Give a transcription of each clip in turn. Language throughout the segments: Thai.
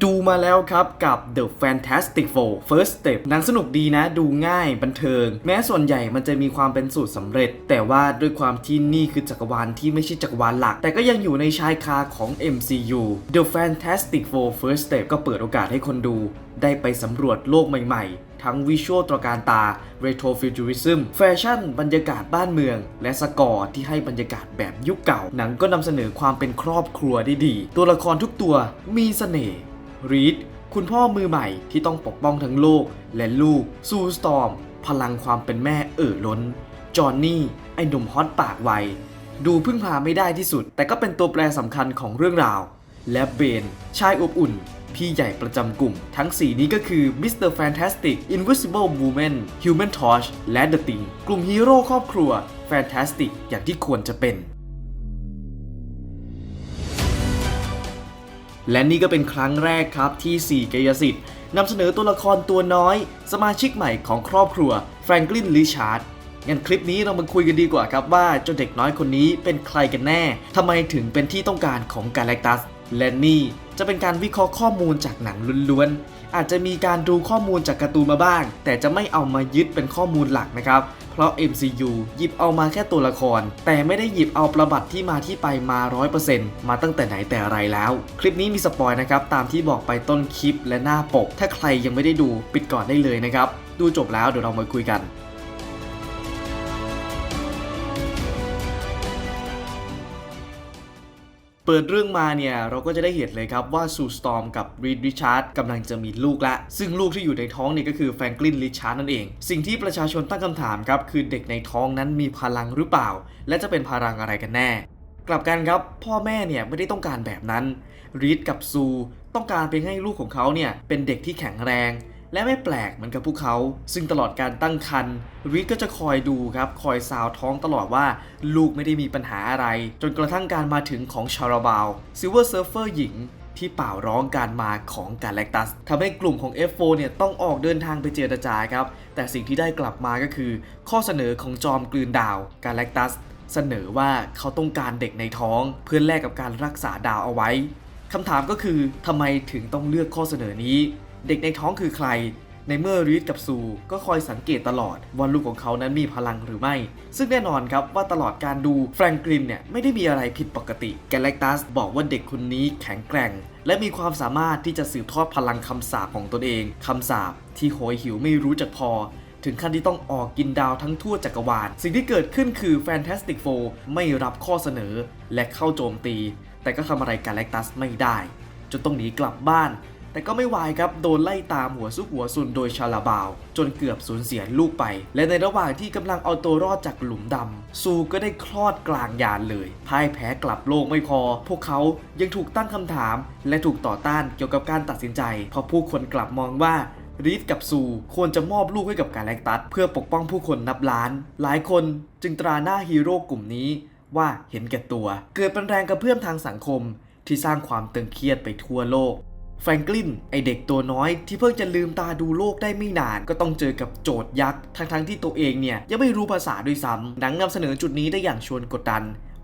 ดูมาแล้วครับกับ The Fantastic Four First Step หนังสนุกดีนะดูง่ายบันเทิง แม้ส่วนใหญ่มันจะมีความเป็นสูตรสำเร็จ แต่ว่าด้วยความที่นี่คือจักรวาลที่ไม่ใช่จักรวาลหลัก แต่ก็ยังอยู่ในชายคาของ MCU The Fantastic Four First Step ก็เปิดโอกาสให้คนดู ได้ไปสำรวจโลกใหม่ๆ ทั้งวิชวลตระการตา Retro Futurism แฟชั่น บรรยากาศบ้านเมือง และสกอร์ที่ให้บรรยากาศแบบยุคเก่า หนังก็นำเสนอความเป็นครอบครัวได้ดี ตัวละครทุกตัวมีเสน่ห์ รีดคุณพ่อมือใหม่ที่ต้องปกป้องทั้งโลก และลูกซูสตอม พลังความเป็นแม่เอ่อล้น จอห์นนี่ ไอ้หนุ่มฮอตปากไว ดูพึ่งพาไม่ได้ที่สุด แต่ก็เป็นตัวแปรสำคัญของเรื่องราว และเบน ชายอบอุ่น พี่ใหญ่ประจำกลุ่ม ทั้ง 4 นี้ก็คือ Mr. Fantastic Invisible Woman Human Torch และ The Thing กลุ่มฮีโร่ครอบครัว Fantastic อย่างที่ควรจะเป็น และนี่ก็เป็นครั้งแรกครับที่4กายสิทธิ์นำเสนอตัวละครตัวน้อย สมาชิกใหม่ของครอบครัวแฟรงกลินลิชาร์ดงั้นคลิปนี้เรามาคุยกันดีกว่าครับว่าเจ้าเด็กน้อยคนนี้เป็นใครกันแน่ทำไมถึงเป็นที่ต้องการของกาแล็กตัส และนี่จะเป็นการวิเคราะห์ข้อมูลจากหนังล้วนๆ อาจจะมีการดูข้อมูลจากการ์ตูนมาบ้าง แต่จะไม่เอามายึดเป็นข้อมูลหลักนะครับ เพราะ MCU หยิบเอามาแค่ตัวละคร แต่ไม่ได้หยิบเอาประวัติที่มาที่ไปมา 100%มาตั้งแต่ไหนแต่ไรแล้ว คลิปนี้มีสปอยนะครับ ตามที่บอกไปต้นคลิปและหน้าปก ถ้าใครยังไม่ได้ดูปิดก่อนได้เลยนะครับ ดูจบแล้วเดี๋ยวเรามาคุยกัน เปิดเรื่องมาเนี่ยเราก็จะได้เห็นเลยครับว่าซูสตอมกับรีดริชาร์ดกำลังจะมีลูกละ ซึ่งลูกที่อยู่ในท้องเนี่ยก็คือแฟรงกลินริชาร์ดนั่นเอง สิ่งที่ประชาชนตั้งคำถามครับคือเด็กในท้องนั้นมีพลังหรือเปล่า และจะเป็นพลังอะไรกันแน่ กลับกันครับพ่อแม่เนี่ยไม่ได้ต้องการแบบนั้นรีดกับซู ต้องการเป็นให้ลูกของเขาเนี่ยเป็นเด็กที่แข็งแรง และไม่แปลกเหมือนกับพวกเขา ซึ่งตลอดการตั้งครรภ์รีดก็จะคอยดูครับ คอยซาวท้องตลอดว่าลูกไม่ได้มีปัญหาอะไร จนกระทั่งการมาถึงของชาราบาวซิลเวอร์เซิร์ฟเฟอร์หญิงที่เป่าร้องการมาของกาแล็กตัสทำให้กลุ่มของ F4 เนี่ยต้องออกเดินทางไปเจรจาครับ แต่สิ่งที่ได้กลับมาก็คือ ข้อเสนอของจอมกลืนดาวกาแล็กตัส เสนอว่าเขาต้องการเด็กในท้อง เพื่อแลกกับการรักษาดาวเอาไว้คำถามก็คือทำไมถึงต้องเลือกข้อเสนอนี้ เด็กในท้องคือใคร ในเมื่อรีดกับซูก็คอยสังเกตตลอดว่าลูกของเขานั้นมีพลังหรือไม่ ซึ่งแน่นอนครับว่าตลอดการดูแฟรงกลินเนี่ยไม่ได้มีอะไรผิดปกติแกล a กตัสบอกว่าเด็กคนนี้แข็งแกร่ง และมีความสามารถที่จะสืบทอดพลังคำสาปของตนเองคำสาปที่โหยหิวไม่รู้จักพอถึงขั้นที่ต้องออกกินดาวทั้งทั่วจักรวาล สิ่งที่เกิดขึ้นคือ Fantastic Four ไม่รับข้อเสนอและเข้าโจมตี แต่ก็ทำอะไรกาแล็กตัสไม่ได้ จนต้องหนีกลับบ้าน แต่ก็ไม่วายครับโดนไล่ตามหัวซุกหัวซุนโดยชาลาบาว จนเกือบสูญเสียลูกไป และในระหว่างที่กำลังเอาตัวรอดจากหลุมดำซูก็ได้คลอดกลางยานเลยพ่ายแพ้กลับโลกไม่พอ พวกเขายังถูกตั้งคำถาม และถูกต่อต้านเกี่ยวกับการตัดสินใจเพราะผู้คนกลับมองว่ารีดกับซูควรจะมอบลูกให้กับกาแล็กตัส เพื่อปกป้องผู้คนนับล้าน หลายคนจึงตราหน้าฮีโร่กลุ่มนี้ว่าเห็นแก่ตัว เกิดเป็นแรงกระเพื่อมทางสังคมที่สร้างความตึงเครียดไปทั่วโลก แฟรงกลินไอเด็กตัวน้อยที่เพิ่งจะลืมตาดูโลกได้ไม่นาน ก็ต้องเจอกับโจทย์ยักษ์ทั้งๆที่ตัวเองเนี่ยยังไม่รู้ภาษาด้วยซ้ำหนังนำเสนอจุดนี้ได้อย่างชวนกดดัน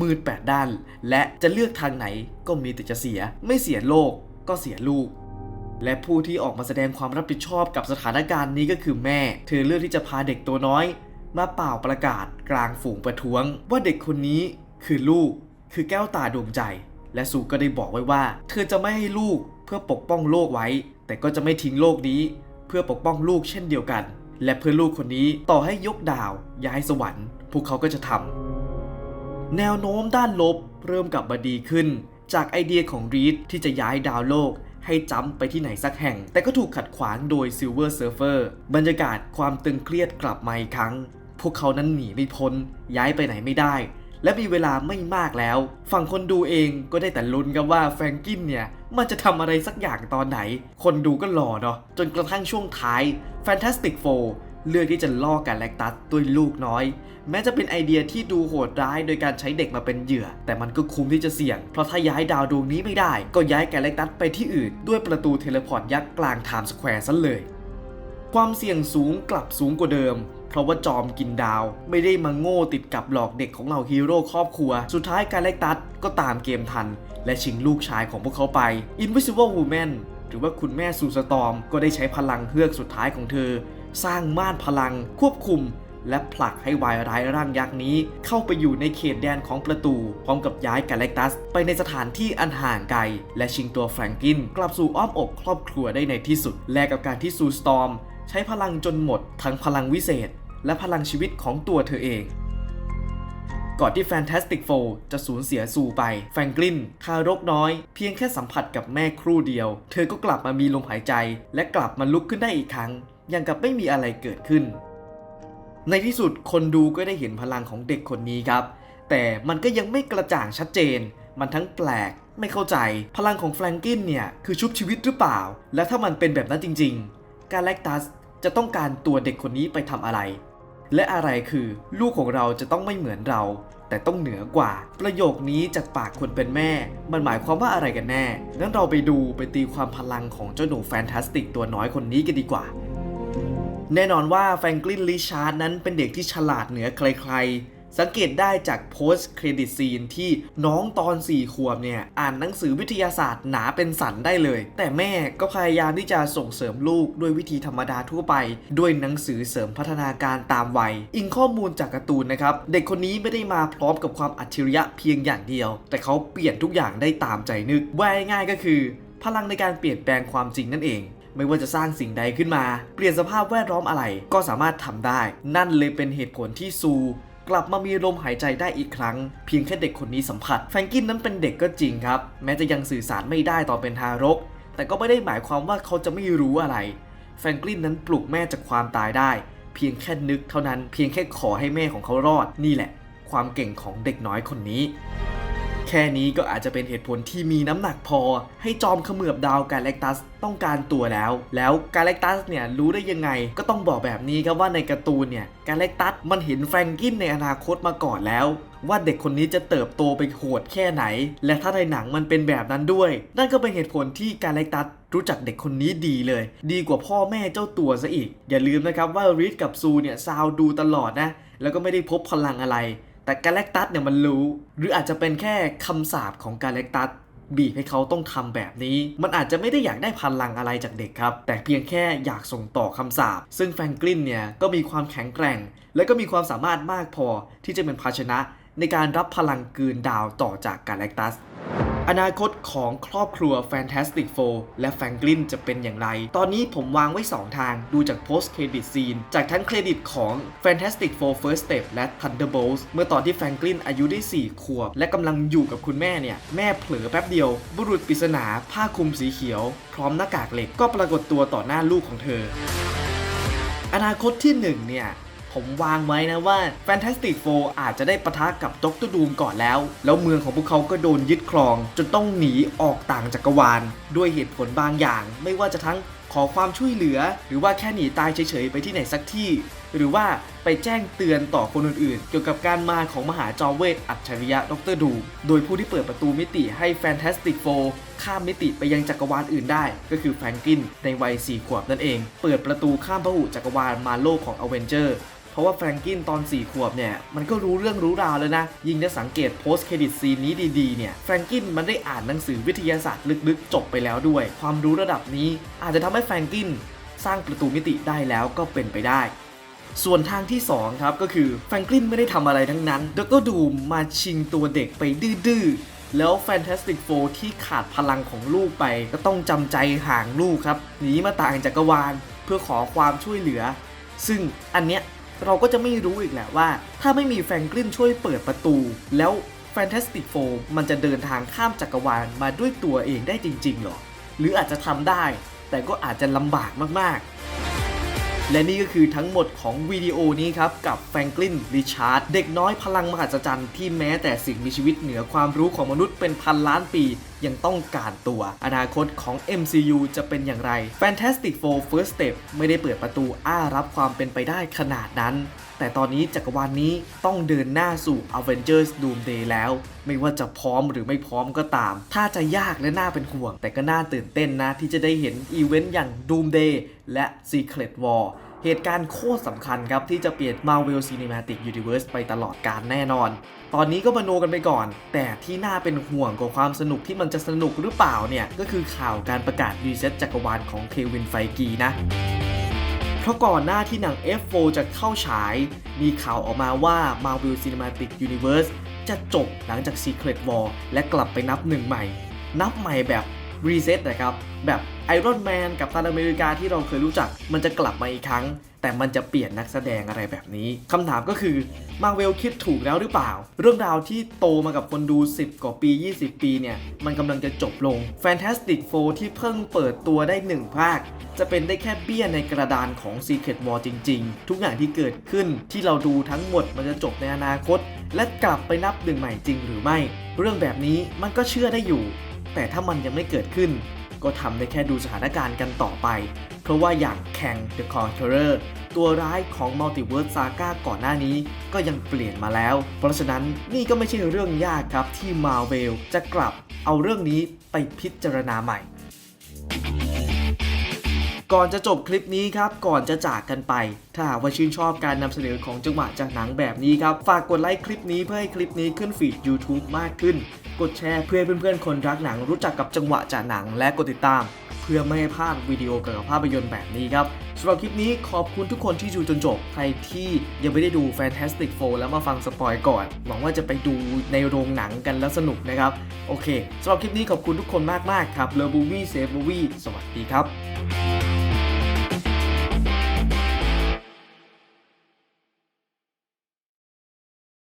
มืดแปดด้าน และจะเลือกทางไหนก็มีแต่จะเสีย ไม่เสียโลกก็เสียลูกและผู้ที่ออกมาแสดงความรับผิดชอบกับสถานการณ์นี้ก็คือแม่ เธอเลือกที่จะพาเด็กตัวน้อย มาเป่าประกาศกลางฝูงประท้วง ว่าเด็กคนนี้คือลูก คือแก้วตาดวงใจ และซูก็ได้บอกไว้ว่า เธอจะไม่ให้ลูกเพื่อปกป้องโลกไว้ แต่ก็จะไม่ทิ้งโลกนี้ เพื่อปกป้องลูกเช่นเดียวกัน และเพื่อลูกคนนี้ต่อให้ยกดาว ย้ายสวรรค์ พวกเขาก็จะทำแนวโน้มด้านลบเริ่มกลับมาดีขึ้น จากไอเดียของรีดที่จะย้ายดาวโลกให้จ้ำไปที่ไหนสักแห่ง แต่ก็ถูกขัดขวางโดย Silver Surfer บรรยากาศความตึงเครียดกลับมาอีกครั้ง พวกเขานั้นหนีไม่พ้นย้ายไปไหนไม่ได้ และมีเวลาไม่มากแล้ว ฝั่งคนดูเองก็ได้แต่ลุ้นกันว่าแฟรงกินเนี่ย มันจะทำอะไรสักอย่างตอนไหน คนดูก็รอเนาะจนกระทั่งช่วงท้าย Fantastic Four เลือกที่จะล่อกาแลกตัสด้วยลูกน้อย แม้จะเป็นไอเดียที่ดูโหดร้ายโดยการใช้เด็กมาเป็นเหยื่อ แต่มันก็คุ้มที่จะเสี่ยง เพราะถ้าย้ายดาวดวงนี้ไม่ได้ ก็ย้ายกาแล็กตัสไปที่อื่น ด้วยประตูเทเลพอร์ตยักษ์กลางไทม์สแควร์ซะเลย ความเสี่ยงสูงกลับสูงกว่าเดิม เพราะว่าจอมกินดาว ไม่ได้มาโง่ติดกับหลอกเด็กของเหล่าฮีโร่ครอบครัว สุดท้ายกาแล็กตัสก็ตามเกมทัน และชิงลูกชายของพวกเขาไป Invisible Woman หรือว่าคุณแม่ซูสตอมก็ได้ใช้พลังเฮือกสุดท้ายของเธอ สร้างม่านพลังควบคุม และผลักให้วายร้ายร่างยักษ์นี้ เข้าไปอยู่ในเขตแดนของประตู พร้อมกับย้ายกาแล็กตัส ไปในสถานที่อันห่างไกล และชิงตัวแฟรงกิน กลับสู่อ้อมอกครอบครัวได้ในที่สุด และกับการที่ซูสตอมใช้พลังจนหมด ทั้งพลังวิเศษ และพลังชีวิตของตัวเธอเอง ก่อนที่ Fantastic Four จะสูญเสียสู่ไป แฟรงกลินทารกน้อย เพียงแค่สัมผัสกับแม่ครู่เดียว เธอก็กลับมามีลมหายใจ และกลับมาลุกขึ้นได้อีกครั้งอย่างกับไม่มีอะไรเกิดขึ้น ในที่สุดคนดูก็ได้เห็นพลังของเด็กคนนี้ครับ แต่มันก็ยังไม่กระจ่างชัดเจน มันทั้งแปลกไม่เข้าใจ พลังของแฟรงกินเนี่ย คือชุบชีวิตหรือเปล่า และถ้ามันเป็นแบบนั้นจริง ๆ กาแล็กตัสจะต้องการตัวเด็กคนนี้ไปทำอะไร และอะไรคือลูกของเราจะต้องไม่เหมือนเรา แต่ต้องเหนือกว่า ประโยคนี้จากปากคนเป็นแม่ มันหมายความว่าอะไรกันแน่งั้นเราไปดูไปตีความพลังของเจ้าหนูแฟนตาสติกตัวน้อยคนนี้กันดีกว่าแน่นอนว่าแฟรงกลินลิชาร์ดนั้นเป็นเด็กที่ฉลาดเหนือใครๆ สังเกตได้จากโพสต์เครดิตซีนที่น้องตอน 4 ขวบเนี่ยอ่านหนังสือวิทยาศาสตร์หนาเป็นสันได้เลย แต่แม่ก็พยายามที่จะส่งเสริมลูกด้วยวิธีธรรมดาทั่วไป ด้วยหนังสือเสริมพัฒนาการตามวัย อิงข้อมูลจากการ์ตูนนะครับ เด็กคนนี้ไม่ได้มาพร้อมกับความอัจฉริยะเพียงอย่างเดียว แต่เขาเปลี่ยนทุกอย่างได้ตามใจนึกว่าง่ายก็คือ พลังในการเปลี่ยนแปลงความจริงนั่นเองไม่ว่าจะสร้างสิ่งใดขึ้นมา เปลี่ยนสภาพแวดล้อมอะไรก็สามารถทำได้ นั่นเลยเป็นเหตุผลที่ซู กลับมามีลมหายใจได้อีกครั้ง เพียงแค่เด็กคนนี้สัมผัส แฟรงกินนั้นเป็นเด็กก็จริงครับ แม้จะยังสื่อสารไม่ได้ตอนเป็นทารก แต่ก็ไม่ได้หมายความว่าเขาจะไม่รู้อะไร แฟรงกินนั้นปลุกแม่จากความตายได้ เพียงแค่นึกเท่านั้นเพียงแค่ขอให้แม่ของเขารอดนี่แหละ ความเก่งของเด็กน้อยคนนี้ แค่นี้ก็อาจจะเป็นเหตุผลที่มีน้ำหนักพอ ให้จอมเขมือบดาวกาแล็กตัสต้องการตัวแล้ว แล้วกาแล็กตัสเนี่ยรู้ได้ยังไง ก็ต้องบอกแบบนี้ครับว่าในการ์ตูนเนี่ยกาแล็กตัสมันเห็นแฟรงกินในอนาคตมาก่อนแล้ว ว่าเด็กคนนี้จะเติบโตไปโหดแค่ไหน และถ้าในหนังมันเป็นแบบนั้นด้วย นั่นก็เป็นเหตุผลที่กาแล็กตัสรู้จักเด็กคนนี้ดีเลย ดีกว่าพ่อแม่เจ้าตัวซะอีก อย่าลืมนะครับว่าริดกับซูเนี่ยซาวดูตลอดนะแล้วก็ไม่ได้พบพลังอะไร แต่กาแล็กตัสเนี่ยมันรู้ หรืออาจจะเป็นแค่คำสาปของกาแล็กตัสบีบให้เขาต้องทำแบบนี้ มันอาจจะไม่ได้อยากได้พลังอะไรจากเด็กครับ แต่เพียงแค่อยากส่งต่อคำสาปซึ่งแฟรงกลินเนี่ยก็มีความแข็งแกร่ง และก็มีความสามารถมากพอที่จะเป็นภาชนะในการรับพลังกืนดาวต่อจากกาแล็กตัส อนาคตของครอบครัว Fantastic Four และแฟรงกลินจะเป็นอย่างไร ตอนนี้ผมวางไว้ 2 ทางดูจาก post credit scene จากทั้งเครดิตของ Fantastic Four First Step และ Thunderbolts เมื่อตอนที่แฟรงกลินอายุได้ 4 ขวบ และกำลังอยู่กับคุณแม่เนี่ย แม่เผลอแป๊บเดียว บุรุษปริศนาผ้าคลุมสีเขียว พร้อมหน้ากากเหล็กก็ปรากฏตัวต่อหน้าลูกของเธอ อนาคตที่ 1 เนี่ย ผมวางไว้นะว่า Fantastic Four อาจจะได้ปะทะกับด็อกเตอร์ดูมก่อนแล้ว แล้วเมืองของพวกเขาก็โดนยึดครอง จนต้องหนีออกต่างจักรวาล ด้วยเหตุผลบางอย่าง ไม่ว่าจะทั้งขอความช่วยเหลือ หรือว่าแค่หนีตายเฉยๆ ไปที่ไหนสักที่ หรือว่าไปแจ้งเตือนต่อคนอื่นๆ เกี่ยวกับการมาของมหาจอมเวทอัจฉริยะดรดู โดยผู้ที่เปิดประตูมิติให้ Fantastic Four ข้ามมิติไปยังจักรวาลอื่นได้ ก็คือแฟรงกินในวัย 4 ขวบนั่นเอง เปิดประตูข้ามพหุจักรวาลมาโลกของอเวนเจอร์ ราะว่าแฟรงกินตอน 4 ขวบเนี่ย มันก็รู้เรื่องรู้ราวแล้วนะ ยิ่งได้สังเกตโพสเครดิตซีนนี้ดีๆ เนี่ยแฟรงกินมันได้อ่านหนังสือวิทยาศาสตร์ลึกๆ จบไปแล้วด้วย ความรู้ระดับนี้อาจจะทำให้แฟรงกินสร้างประตูมิติได้แล้วก็เป็นไปได้ส่วนทางที่ 2 ครับ ก็คือแฟรงกลินไม่ได้ทำอะไรทั้งนั้นดรดูมมาชิงตัวเด็กไปดื้อๆ แล้ว Fantastic Four ที่ขาดพลังของลูกไป ก็ต้องจำใจห่างลูกครับ หนีมาต่างจักรวาลเพื่อขอความช่วยเหลือ ซึ่งอันเนี้ย เราก็จะไม่รู้อีกแหละว่า ถ้าไม่มีแฟรงกลินช่วยเปิดประตู แล้ว Fantastic Four มันจะเดินทางข้ามจักรวาลมาด้วยตัวเองได้จริงๆหรอ หรืออาจจะทำได้ แต่ก็อาจจะลำบากมากๆ และนี่ก็คือทั้งหมดของวิดีโอนี้ครับกับแฟรงกลินริชาร์ดเด็กน้อยพลังมหัศจรรย์ที่แม้แต่สิ่งมีชีวิตเหนือความรู้ของมนุษย์เป็นพันล้านปี ยังต้องการตัว อนาคตของ MCU จะเป็นอย่างไร Fantastic Four First Step ไม่ได้เปิดประตูอ้ารับความเป็นไปได้ขนาดนั้น แต่ตอนนี้จักรวาลนนี้ต้องเดินหน้าสู่ Avengers Doomsday แล้ว ไม่ว่าจะพร้อมหรือไม่พร้อมก็ตาม ถ้าจะยากและน่าเป็นห่วง แต่ก็น่าตื่นเต้นนะที่จะได้เห็นอีเวนต์อย่าง Doomsday และ Secret War เหตุการณ์โคตรสำคัญครับ ที่จะเปลี่ยน Marvel Cinematic Universe ไปตลอดกาลแน่นอน ตอนนี้ก็มาโนกันไปก่อน แต่ที่น่าเป็นห่วงกับความสนุกที่มันจะสนุกหรือเปล่าเนี่ย ก็คือข่าวการประกาศรีเซ็ตจักรวาลของเควินไฟกีนะเพราะก่อนหน้าที่หนัง F4 จะเข้าฉาย มีข่าวออกมาว่า Marvel Cinematic Universe จะจบหลังจาก Secret War และกลับไปนับหนึ่งใหม่ นับใหม่แบบ รีเซ็ตนะครับ แบบไอรอนแมนกับตันอเมริกาที่เราเคยรู้จัก มันจะกลับมาอีกครั้ง แต่มันจะเปลี่ยนนักแสดงอะไรแบบนี้คำถามก็คือมาเวลคิดถูกแล้วหรือเปล่า เรื่องราวที่โตมากับคนดู 10 กว่าปี 20 ปีเนี่ย มันกำลังจะจบลง Fantastic Four ที่เพิ่งเปิดตัวได้ 1 ภาค จะเป็นได้แค่เบี้ยในกระดานของ Secret War จริง ๆ ทุกอย่างที่เกิดขึ้นที่เราดูทั้งหมดมันจะจบในอนาคต และกลับไปนับหนึ่งใหม่จริงหรือไม่ เรื่องแบบนี้มันก็เชื่อได้อยู่ แต่ถ้ามันยังไม่เกิดขึ้น ก็ทำได้แค่ดูสถานการณ์กันต่อไป เพราะว่าอย่างแข่ง The Conqueror ตัวร้ายของ Multiverse Saga ก่อนหน้านี้ก็ยังเปลี่ยนมาแล้ว เพราะฉะนั้นนี่ก็ไม่ใช่เรื่องยากครับที่ Marvel จะกลับเอาเรื่องนี้ไปพิจารณาใหม่ ก่อนจะจบคลิปนี้ครับ ก่อนจะจากกันไป ถ้าหากว่าชื่นชอบการนำเสนอของจังหวะจากหนังแบบนี้ครับ ฝากกดไลค์คลิปนี้เพื่อให้คลิปนี้ขึ้นฟีด YouTube มากขึ้น กดแชร์เพื่อเพื่อนๆคนรักหนังรู้จักกับจังหวะจากหนังและกดติดตาม เพื่อไม่ให้พลาดวิดีโอเกี่ยวกับภาพยนตร์แบบนี้ครับสำหรับคลิปนี้ขอบคุณทุกคนที่ดูจนจบ ใครที่ยังไม่ได้ดู Fantastic Four แล้วมาฟังสปอยก่อน หวังว่าจะไปดูในโรงหนังกันแล้วสนุกนะครับ โอเคสำหรับคลิปนี้ขอบคุณทุกคนมากๆครับเลอบูวี่เซฟบูวี่สวัสดีครับ